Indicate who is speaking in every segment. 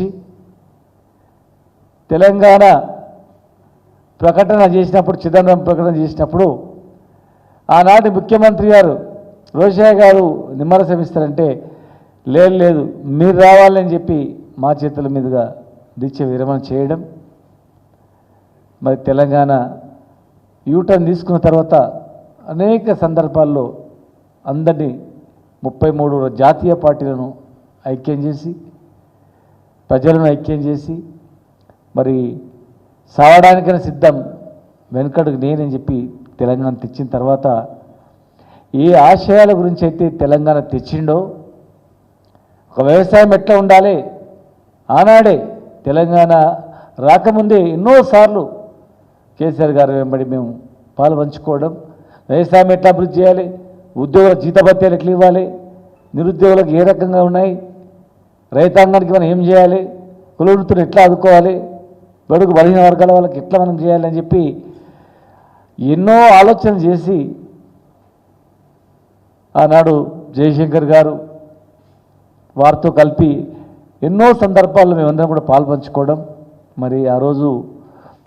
Speaker 1: గురించి తెలంగాణ ప్రకటన చేసినప్పుడు చిదంబరం ప్రకటన చేసినప్పుడు ఆనాటి ముఖ్యమంత్రి గారు రోషయ్య గారు నిమ్మరసమిస్తారంటే లేదు లేదు మీరు రావాలని చెప్పి మా చేతుల మీదుగా దీక్ష విరమణ చేయడం మరి తెలంగాణ యూటర్న్ తీసుకున్న తర్వాత అనేక సందర్భాల్లో అందరినీ ముప్పై మూడు జాతీయ పార్టీలను ఐక్యం చేసి ప్రజలను ఐక్యం చేసి మరి సావడానికైనా సిద్ధం వెనుకడుగు నేనని చెప్పి తెలంగాణ తెచ్చిన తర్వాత ఏ ఆశయాల గురించి అయితే తెలంగాణ తెచ్చిండో ఒక వ్యవసాయం ఎట్లా ఉండాలి? ఆనాడే తెలంగాణ రాకముందే ఎన్నోసార్లు కేసీఆర్ గారు వెంబడి మేము పాలు పంచుకోవడం వ్యవసాయం ఎట్లా అభివృద్ధి చేయాలి? ఉద్యోగుల జీతభత్యాలు ఎట్లా ఇవ్వాలి? నిరుద్యోగులకు ఏ రకంగా ఉన్నాయి? రైతాంగానికి మనం ఏం చేయాలి? కులవృత్తులు ఎట్లా ఆదుకోవాలి? బడుగు బలహీన వర్గాల వాళ్ళకి ఎట్లా మనం చేయాలి అని చెప్పి ఎన్నో ఆలోచన చేసి ఆనాడు జయశంకర్ గారు వారితో కలిపి ఎన్నో సందర్భాల్లో మేమందరం కూడా పాల్పంచుకోవడం. మరి ఆ రోజు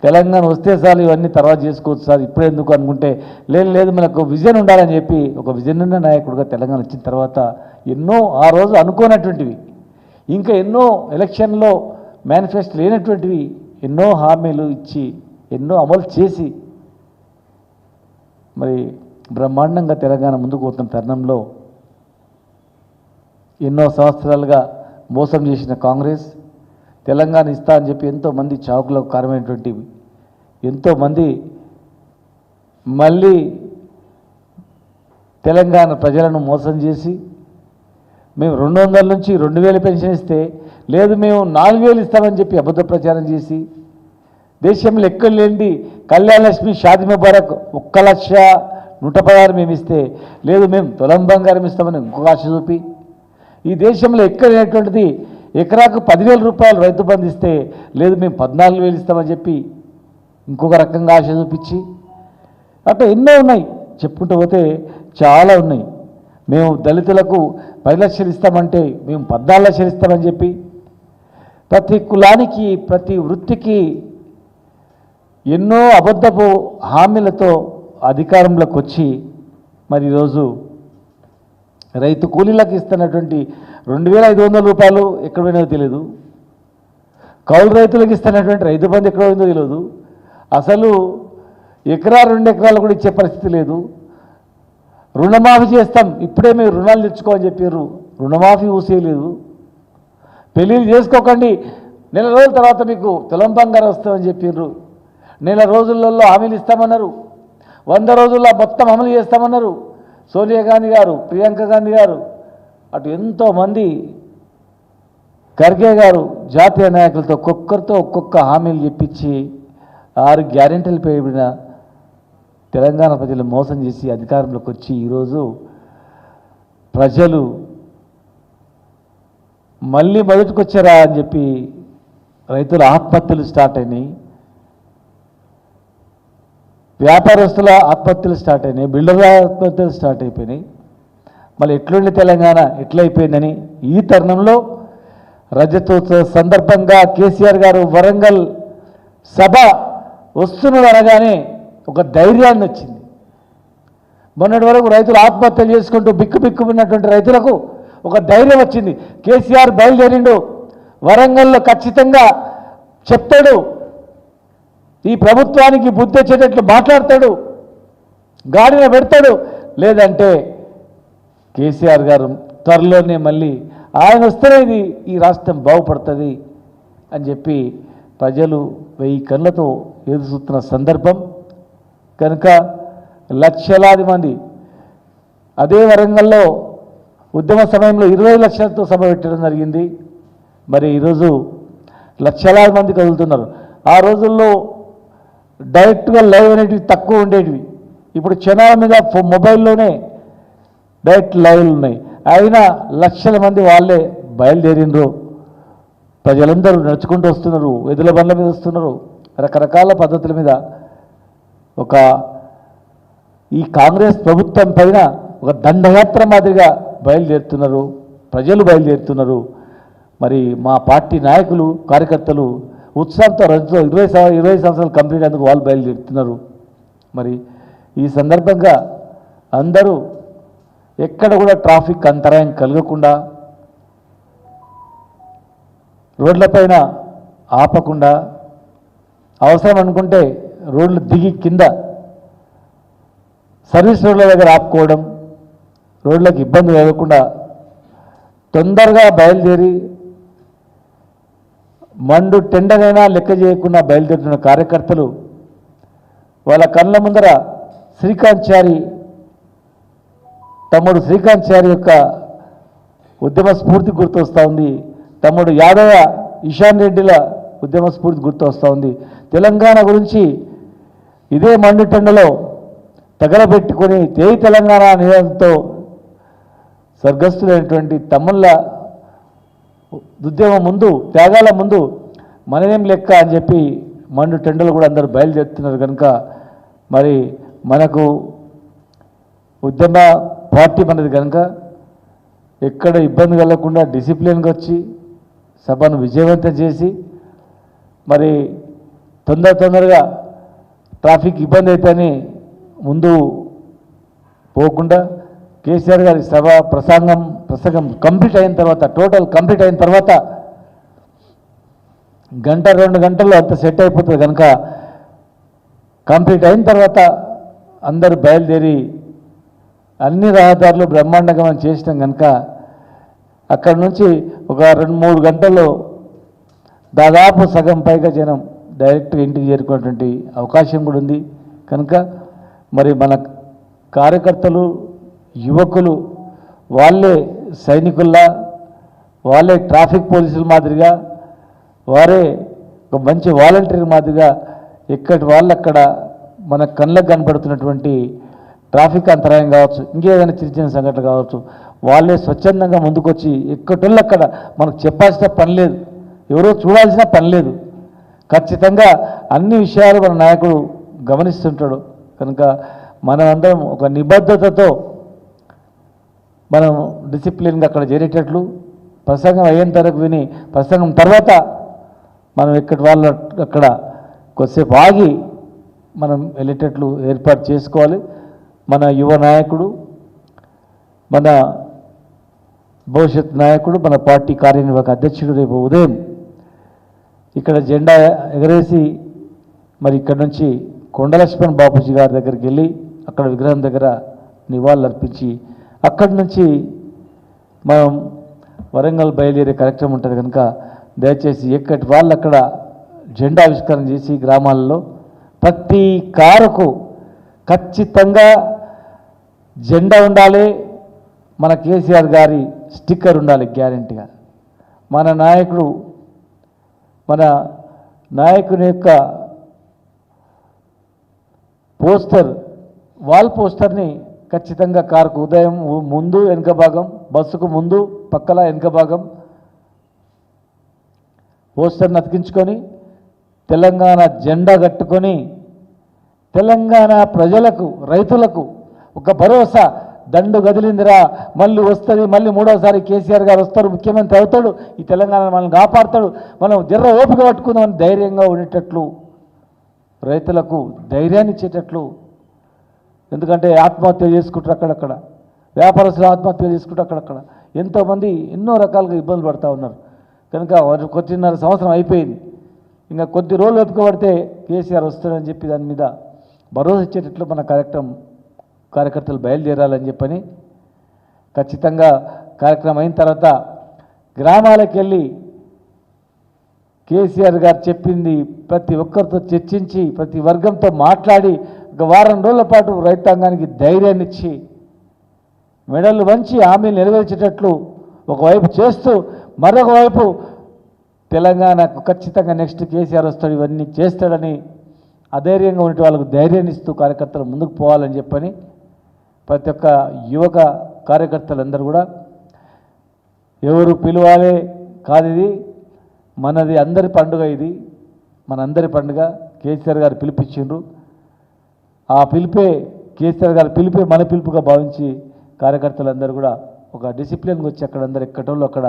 Speaker 1: తెలంగాణ వస్తే సార్ ఇవన్నీ తర్వాత చేసుకోవచ్చు సార్ ఇప్పుడే ఎందుకు అనుకుంటే లేదు లేదు మనకు విజన్ ఉండాలని చెప్పి ఒక విజన్ ఉన్న నాయకుడిగా తెలంగాణ వచ్చిన తర్వాత ఎన్నో ఆ రోజు అనుకోనటువంటివి. ఇంకా ఎన్నో ఎలక్షన్లో మేనిఫెస్టో లేనటువంటివి ఎన్నో హామీలు ఇచ్చి ఎన్నో అమలు చేసి మరి బ్రహ్మాండంగా తెలంగాణ ముందుకు పోతున్న తరుణంలో ఎన్నో సంవత్సరాలుగా మోసం చేసిన కాంగ్రెస్ తెలంగాణ ఇస్తా అని చెప్పి ఎంతోమంది చావుకులకు కారణమైనటువంటి ఎంతోమంది మళ్ళీ తెలంగాణ ప్రజలను మోసం చేసి మేము రెండు వందల నుంచి రెండు వేలు పెన్షన్ ఇస్తే లేదు మేము నాలుగు వేలు ఇస్తామని చెప్పి అబద్ధ ప్రచారం చేసి దేశంలో ఎక్కడ లేండి కళ్యాణ లక్ష్మి షాది ముబారక్ ఒక్క లక్ష నూట పదహారు మేము ఇస్తే లేదు మేము తులం బంగారం ఇస్తామని ఇంకొక ఆశ చూపి ఈ దేశంలో ఎక్కడ లేనటువంటిది ఎకరాకు పదివేల రూపాయలు రైతు బంధిస్తే ఇస్తే లేదు మేము పద్నాలుగు వేలు ఇస్తామని చెప్పి ఇంకొక రకంగా ఆశ చూపించి అట్లా ఎన్నో ఉన్నాయి. చెప్పుకుంటూ పోతే చాలా ఉన్నాయి. మేము దళితులకు పది లక్షలు ఇస్తామంటే మేము పద్నాలుగు లక్షలు ఇస్తామని చెప్పి ప్రతి కులానికి ప్రతి వృత్తికి ఎన్నో అబద్ధపు హామీలతో అధికారంలోకి వచ్చి మరి ఈరోజు రైతు కూలీలకు ఇస్తున్నటువంటి రెండు వేల ఐదు వందల రూపాయలు ఎక్కడ పోయినో తెలియదు కౌలు రైతులకు ఇస్తున్నటువంటి రైతు బంధు ఎక్కడ పోయిందో తెలియదు అసలు ఎకరా రెండు ఎకరాలు కూడా ఇచ్చే పరిస్థితి లేదు. రుణమాఫీ చేస్తాం ఇప్పుడే మీరు రుణాలు తెచ్చుకోమని చెప్పారు రుణమాఫీ ఊసేయలేదు పెళ్ళిళ్ళు చేసుకోకండి. నెల రోజుల తర్వాత మీకు తులం బంగారం వస్తామని చెప్పారు నెల రోజులలో హామీలు ఇస్తామన్నారు. వంద రోజుల్లో మొత్తం అమలు చేస్తామన్నారు. సోనియా గాంధీ గారు ప్రియాంక గాంధీ గారు అటు ఎంతోమంది ఖర్గే గారు జాతీయ నాయకులతో ఒక్కొక్కరితో ఒక్కొక్క హామీలు చెప్పించి ఆరు గ్యారెంటీలు పేయబడిన తెలంగాణ ప్రజలు మోసం చేసి అధికారంలోకి వచ్చి ఈరోజు ప్రజలు మళ్ళీ మొదటికొచ్చారా అని చెప్పి రైతుల ఆత్మహత్యలు స్టార్ట్ అయినాయి. వ్యాపారస్తుల ఆత్మహత్యలు స్టార్ట్ అయినాయి. బిల్డర్ల ఆత్మహత్యలు స్టార్ట్ అయిపోయినాయి. మళ్ళీ ఎట్లుండి తెలంగాణ? ఎట్లయిపోయిందని ఈ తరుణంలో రజతోత్సవ సందర్భంగా కేసీఆర్ గారు వరంగల్ సభ వస్తున్నది అనగానే ఒక ధైర్యాన్ని వచ్చింది. మొన్నటి వరకు రైతులు ఆత్మహత్యలు చేసుకుంటూ బిక్కు బిక్కు ఉన్నటువంటి రైతులకు ఒక ధైర్యం వచ్చింది. కేసీఆర్ బయలుదేరిండు. వరంగల్లో ఖచ్చితంగా చెప్తాడు. ఈ ప్రభుత్వానికి బుద్ధి వచ్చేటట్లు మాట్లాడతాడు. గాడిన పెడతాడు. లేదంటే కేసీఆర్ గారు త్వరలోనే మళ్ళీ ఆయన వస్తేనే ఇది ఈ రాష్ట్రం బాగుపడుతుంది అని చెప్పి ప్రజలు వెయ్యి కళ్ళతో ఎదురు చూస్తున్న సందర్భం. కనుక లక్షలాది మంది. అదే వరంగల్లో ఉద్యమ సమయంలో ఇరవై లక్షలతో సభ పెట్టడం జరిగింది. మరి ఈరోజు లక్షలాది మంది కదులుతున్నారు. ఆ రోజుల్లో డైరెక్ట్గా లైవ్ అనేటివి తక్కువ ఉండేటివి. ఇప్పుడు క్షణాల మీద ఫో- మొబైల్లోనే డైరెక్ట్ లైవ్లు ఉన్నాయి. అయినా లక్షల మంది వాళ్ళే బయలుదేరినరు. ప్రజలందరూ నడుచుకుంటూ వస్తున్నారు. ఎదుల బండ్ల మీద వస్తున్నారు. రకరకాల పద్ధతుల మీద ఒక ఈ కాంగ్రెస్ ప్రభుత్వం పైన ఒక దండయాత్ర మాదిరిగా బయలుదేరుతున్నారు. ప్రజలు బయలుదేరుతున్నారు. మరి మా పార్టీ నాయకులు కార్యకర్తలు ఉత్సాహంతో రజతో ఇరవై ఇరవై సంవత్సరాలు కంప్లీట్ అయినందుకు వాళ్ళు బయలుదేరుతున్నారు. మరి ఈ సందర్భంగా అందరూ ఎక్కడ కూడా ట్రాఫిక్ అంతరాయం కలగకుండా రోడ్లపైన ఆపకుండా అవసరం అనుకుంటే రోడ్లు దిగి కింద సర్వీస్ రోడ్ల దగ్గర ఆపుకోవడం రోడ్లకు ఇబ్బంది కలగకుండా తొందరగా బయలుదేరి మండు టెండనైనా లెక్క చేయకుండా బయలుదేరుతున్న కార్యకర్తలు వాళ్ళ కళ్ళ ముందర శ్రీకాంత్ చారి తమ్ముడు శ్రీకాంత్ చారి యొక్క ఉద్యమ స్ఫూర్తి గుర్తొస్తూ ఉంది. తమ్ముడు యాదవ ఇషాన్ రెడ్డిల ఉద్యమ స్ఫూర్తి గుర్తొస్తూ ఉంది. తెలంగాణ గురించి ఇదే మండుటెండలో తగలబెట్టుకుని తేయి తెలంగాణ నినాదంతో స్వర్గస్థులైనటువంటి తమ్ముళ్ళ ఉద్యమం ముందు త్యాగాల ముందు మనదేం లెక్క అని చెప్పి మండు టెండలు కూడా అందరూ బయలుదేరుతున్నారు కనుక మరి మనకు ఉద్యమ పార్టీ మనది కనుక ఎక్కడ ఇబ్బంది కలగకుండా డిసిప్లిన్గా వచ్చి సభను విజయవంతం చేసి మరి తొందర తొందరగా ట్రాఫిక్ ఇబ్బంది అయితేనే ముందు పోకుండా కేసీఆర్ గారి సభ ప్రసంగం ప్రసంగం కంప్లీట్ అయిన తర్వాత టోటల్ కంప్లీట్ అయిన తర్వాత గంట రెండు గంటల్లో అంత సెట్ అయిపోతుంది కనుక కంప్లీట్ అయిన తర్వాత అందరూ బయలుదేరి అన్ని రహదారులు బ్రహ్మాండంగా మనం చేసినాం కనుక అక్కడ నుంచి ఒక రెండు మూడు గంటల్లో దాదాపు సగం పైగా జనం డైరెక్ట్గా ఇంటికి చేరుకునేటువంటి అవకాశం కూడా ఉంది. కనుక మరి మన కార్యకర్తలు యువకులు వాళ్ళే సైనికుల్లా వాళ్ళే ట్రాఫిక్ పోలీసుల మాదిరిగా వారే ఒక మంచి వాలంటీర్ మాదిరిగా ఎక్కడి వాళ్ళు అక్కడ మన కళ్ళకు కనపడుతున్నటువంటి ట్రాఫిక్ అంతరాయం కావచ్చు ఇంకేదైనా చిన్న చిన్న సంఘటన కావచ్చు వాళ్ళే స్వచ్ఛందంగా ముందుకొచ్చి ఎక్కటోళ్ళు అక్కడ మనకు చెప్పాల్సిన పని లేదు. ఎవరో చూడాల్సిన పని లేదు. ఖచ్చితంగా అన్ని విషయాలు మన నాయకుడు గమనిస్తుంటాడు. కనుక మనమందరం ఒక నిబద్ధతతో మనం డిసిప్లిన్గా అక్కడ చేరేటట్లు ప్రసంగం అయ్యేంత వరకు విని ప్రసంగం తర్వాత మనం ఇక్కడి వాళ్ళ అక్కడ కొద్దిసేపు ఆగి మనం వెళ్ళేటట్లు ఏర్పాటు చేసుకోవాలి. మన యువ నాయకుడు మన భవిష్యత్ నాయకుడు మన పార్టీ కార్యనిర్వాహక అధ్యక్షుడు రేపు ఉదయం ఇక్కడ జెండా ఎగరేసి మరి ఇక్కడ నుంచి కొండలక్ష్మణ్ బాపూజీ గారి దగ్గరికి వెళ్ళి అక్కడ విగ్రహం దగ్గర నివాళులు అర్పించి అక్కడి నుంచి మనం వరంగల్ బయలుదేరే కార్యక్రమం ఉంటుంది కనుక దయచేసి ఎక్కటి వాళ్ళు అక్కడ జెండా ఆవిష్కరణ చేసి గ్రామాల్లో ప్రతి కారుకు ఖచ్చితంగా జెండా ఉండాలి. మన కేసీఆర్ గారి స్టిక్కర్ ఉండాలి గ్యారెంటీగా. మన నాయకుడు మన నాయకుని యొక్క పోస్టర్ వాల్ పోస్టర్ని ఖచ్చితంగా కారుకు ఉదయం ముందు వెనుక భాగం బస్సుకు ముందు పక్కల వెనుక భాగం పోస్టర్ని అతికించుకొని తెలంగాణ జెండా కట్టుకొని తెలంగాణ ప్రజలకు రైతులకు ఒక భరోసా దండు గదిలిందిరా మళ్ళీ వస్తుంది మళ్ళీ మూడోసారి కేసీఆర్ గారు వస్తారు ముఖ్యమంత్రి అవుతాడు ఈ తెలంగాణ మనల్ని కాపాడుతాడు. మనం జర్ర ఓపిక పట్టుకుందామని ధైర్యంగా ఉండేటట్లు రైతులకు ధైర్యాన్ని ఇచ్చేటట్లు. ఎందుకంటే ఆత్మహత్య చేసుకుంటారు అక్కడక్కడ. వ్యాపారస్తులు ఆత్మహత్య చేసుకుంటారు అక్కడక్కడ. ఎంతోమంది ఎన్నో రకాలుగా ఇబ్బందులు పడుతూ ఉన్నారు. కనుక వారు కొద్దిన్నర సంవత్సరం అయిపోయింది. ఇంకా కొద్ది రోజులు ఒప్పుకోబడితే కేసీఆర్ వస్తాడని చెప్పి దాని మీద భరోసా ఇచ్చేటట్లు మన కార్యక్రమం కార్యకర్తలు బయలుదేరాలని చెప్పని ఖచ్చితంగా కార్యక్రమం అయిన తర్వాత గ్రామాలకు వెళ్ళి కేసీఆర్ గారు చెప్పింది ప్రతి ఒక్కరితో చర్చించి ప్రతి వర్గంతో మాట్లాడి ఒక వారం రోజుల పాటు రైతాంగానికి ధైర్యాన్ని ఇచ్చి మెడలు వంచి హామీలు నెరవేర్చేటట్లు ఒకవైపు చేస్తూ మరొక వైపు తెలంగాణకు ఖచ్చితంగా నెక్స్ట్ కేసీఆర్ వస్తాడు ఇవన్నీ చేస్తాడని అధైర్యంగా ఉండే వాళ్ళకు ధైర్యాన్ని ఇస్తూ కార్యకర్తలు ముందుకు పోవాలని చెప్పని ప్రతి ఒక్క యువక కార్యకర్తలందరూ కూడా ఎవరు పిలువాలే కాదు ఇది. మనది అందరి పండుగ ఇది. మనందరి పండుగ కేసీఆర్ గారు పిలిపించిండ్రు. ఆ పిలిపే కేసీఆర్ గారు పిలిపే మన పిలుపుగా భావించి కార్యకర్తలందరూ కూడా ఒక డిసిప్లిన్కి వచ్చి అక్కడ అందరు ఎక్కటోళ్ళు అక్కడ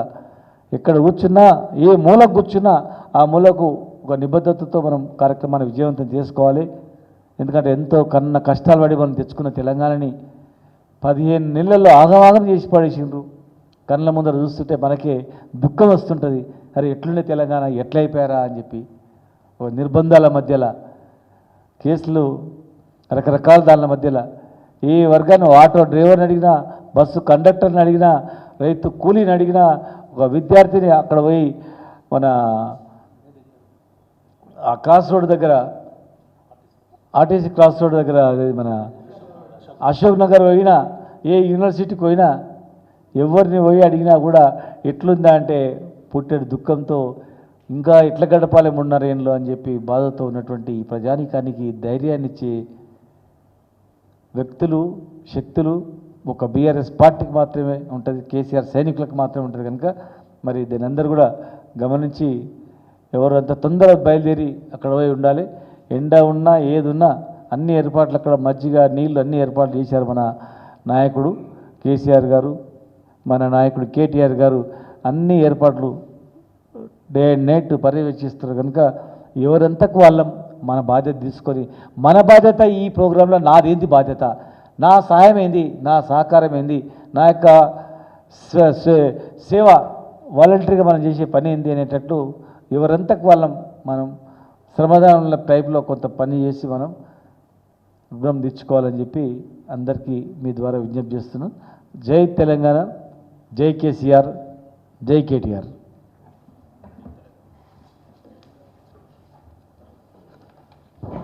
Speaker 1: ఎక్కడ కూర్చున్నా ఏ మూలకు కూర్చున్నా ఆ మూలకు ఒక నిబద్ధతతో మనం కార్యక్రమాన్ని విజయవంతం చేసుకోవాలి. ఎందుకంటే ఎంతో కన్న కష్టాలు పడి మనం తెచ్చుకున్న తెలంగాణని పదిహేను నెలల్లో ఆగమాగం చేసి పడేసిండ్రు. కళ్ళ ముందర చూస్తుంటే మనకే దుఃఖం వస్తుంటుంది. అరే ఎట్లుండే తెలంగాణ? ఎట్లయిపోయారా అని చెప్పి. ఓ నిర్బంధాల మధ్యలో కేసులు రకరకాల దాని మధ్యలో. ఏ వర్గాన్ని ఆటో డ్రైవర్ని అడిగినా బస్సు కండక్టర్ని అడిగినా రైతు కూలీని అడిగినా ఒక విద్యార్థిని అక్కడ పోయి మన ఆ క్రాస్ రోడ్ దగ్గర ఆర్టీసీ క్రాస్ రోడ్ దగ్గర మన అశోక్ నగర్ పోయినా ఏ యూనివర్సిటీకి పోయినా ఎవరిని పోయి అడిగినా కూడా ఎట్లుందా అంటే పుట్టెడు దుఃఖంతో ఇంకా ఎట్ల గడపాలి మూడున్నరేళ్ళు అని చెప్పి బాధతో ఉన్నటువంటి ఈ ప్రజానీకానికి ధైర్యాన్ని ఇచ్చే వ్యక్తులు శక్తులు ఒక బీఆర్ఎస్ పార్టీకి మాత్రమే ఉంటుంది కేసీఆర్ సైనికులకు మాత్రమే ఉంటుంది కనుక మరి దీని అందరూ కూడా గమనించి ఎవరు అంత తొందరగా బయలుదేరి అక్కడ పోయి ఉండాలి. ఎండ ఉన్నా ఏది ఉన్నా అన్ని ఏర్పాట్లు అక్కడ మజ్జిగ నీళ్ళు అన్ని ఏర్పాట్లు చేశారు మన నాయకుడు కేసీఆర్ గారు మన నాయకుడు కేటీఆర్ గారు. అన్ని ఏర్పాట్లు డే అండ్ నైట్ పర్యవేక్షిస్తారు కనుక ఎవరంతకు వాళ్ళం మన బాధ్యత తీసుకొని మన బాధ్యత ఈ ప్రోగ్రాంలో నాదేంది బాధ్యత? నా సహాయం ఏంది? నా సహకారం ఏంది? నా యొక్క సేవ వాలంటరీగా మనం చేసే పని ఏంది అనేటట్టు ఎవరంతకు వాళ్ళం మనం శ్రమదానం టైప్లో కొంత పని చేసి మనం రుణం తెచ్చుకోవాలని చెప్పి అందరికీ మీ ద్వారా విజ్ఞప్తి చేస్తున్నాను. జై తెలంగాణ జై కేసీఆర్ జై కేటీఆర్.